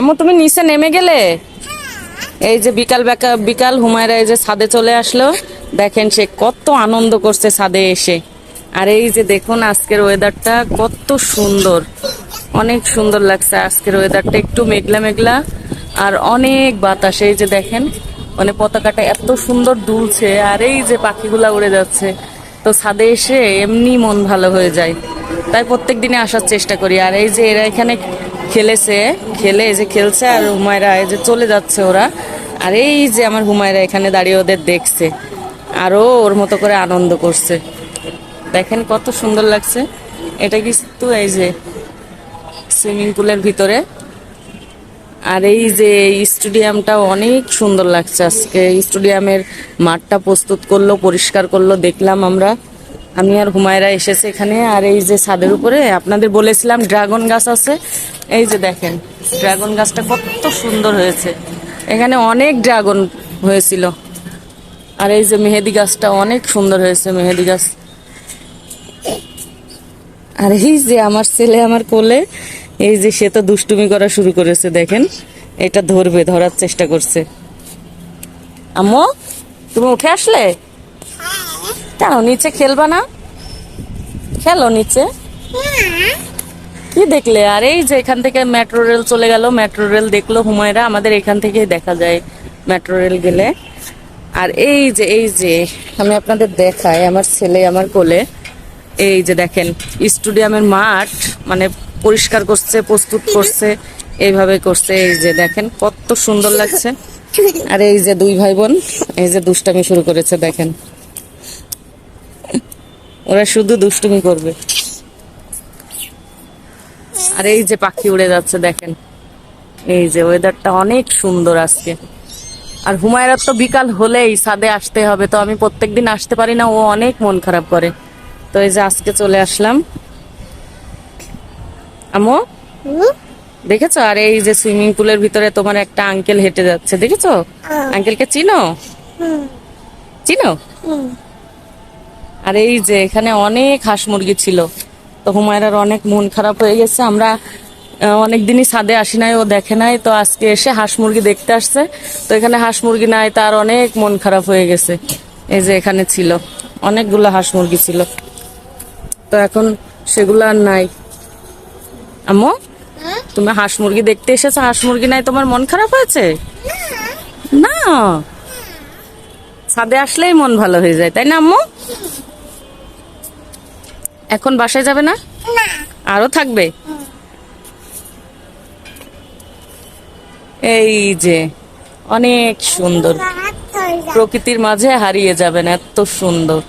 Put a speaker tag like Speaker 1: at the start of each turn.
Speaker 1: আম্মু, তুমি নিচে নেমে গেলে? এই যে বিকাল বেকা- বিকাল হুমায়রা এই যে ছাদে চলে আসলো। দেখেন সে কত আনন্দ করছে ছাদে এসে। আর এই যে দেখুন আজকের ওয়েদারটা কত সুন্দর। অনেক সুন্দর লাগছে আজকের ওয়েদারটা একটু মেঘলা মেঘলা। আর অনেক বাতাস, এই যে দেখেন মানে পতাকাটা এত সুন্দর দুলছে। আর এই যে পাখিগুলা উড়ে যাচ্ছে। তো ছাদে এসে এমনি মন ভালো হয়ে যায়। তাই প্রত্যেক দিনে আসার চেষ্টা করি। আর এই যে এরা এখানে খেলেছে, খেলে এই যে খেলছে আর হুমায়রা এই যে চলে যাচ্ছে ওরা। আর এই যে আমার হুমায়রা এখানে দাঁড়িয়ে ওদের দেখছে আরও ওর মতো করে আনন্দ করছে। দেখেন কত সুন্দর লাগছে। এটা কিন্তু এই যে সুইমিং পুলের ভিতরে। আর এই যে স্টেডিয়ামটা অনেক সুন্দর লাগছে আজকে। স্টেডিয়ামের মাঠটা প্রস্তুত করল, পরিষ্কার করল, দেখলাম আমরা। আমি আর হুমায়রা এসেছে এখানে। আর এই যে ছাদের উপরে, আপনাদের বলেছিলাম ড্রাগন গাছ আছে। এই যে দেখেন, ড্রাগন গাছটা কত সুন্দর হয়েছে। এখানে অনেক ড্রাগন হয়েছিল। আর এই যে মেহেদি গাছটা অনেক সুন্দর হয়েছে, মেহেদি গাছ। আর এই যে আমার ছেলে আমার কোলে, এই যে সে তো দুষ্টুমি করা শুরু করেছে, দেখেন। এটা ধরবে, ধরার চেষ্টা করছে। আম্মু, তুমি উঠে আসলে? কেন, নিচে খেলবা না? খেলো নিচে। কি দেখলে? আর এই যে এখান থেকে মেট্রো রেল চলে গেল মেট্রো রেল দেখল হুমায়রা, আমাদের এখান থেকেই দেখা যায় মেট্রো রেল গেলে। আর এই যে এই যে, আমি আপনাদের দেখাই আমার ছেলে, আমার কোলে। এই যে দেখেন, স্টেডিয়ামের মাঠ মানে পরিষ্কার করছে, প্রস্তুত করছে, এইভাবে করছে, এই যে দেখেন কত সুন্দর লাগছে। আর এই যে দুই ভাই বোন এই যে দুষ্টামি শুরু করেছে, দেখেন। ওরা শুধু দুষ্টুমি করবে। আর এই যে পাখি উড়ে যাচ্ছে দেখেন। এই যে ওয়েদারটা অনেক সুন্দর আজকে। আর হুমায়রার তো বিকাল হলেই ছাদে আসতে হবে তো আমি প্রত্যেকদিন আসতে পারি না ও অনেক মন খারাপ করে। তো এই যে আজকে চলে আসলাম। আমো দেখেছ? আর এই যে সুইমিং পুলের ভিতরে তোমার একটা আঙ্কেল হেঁটে যাচ্ছে দেখেছ? আঙ্কেলকে চিনো? চিনো? আর এই যে এখানে অনেক হাঁস মুরগি ছিল। তো হুমায়রার অনেক মন খারাপ হয়ে গেছে। আমরা অনেক দিনই ছাদে আসি নাই ও দেখে নাই। তো আজকে এসে হাঁস মুরগি দেখতে আসছে। তো এখানে হাঁস মুরগি নাই তার অনেক মন খারাপ হয়ে গেছে। এই যে এখানে ছিল অনেকগুলো হাঁস মুরগি ছিল। তো এখন সেগুলো আর নাই। আম্মু তুমি হাঁস মুরগি দেখতে এসেছ? হাঁস মুরগি নাই তোমার মন খারাপ হয়েছে না। ছাদে আসলেই মন ভালো হয়ে যায় তাই না আম্মু? এখন বাসায় যাবে না? আরও থাকবে? এই যে অনেক সুন্দর। প্রকৃতির মাঝে হারিয়ে যাবেন এত সুন্দর।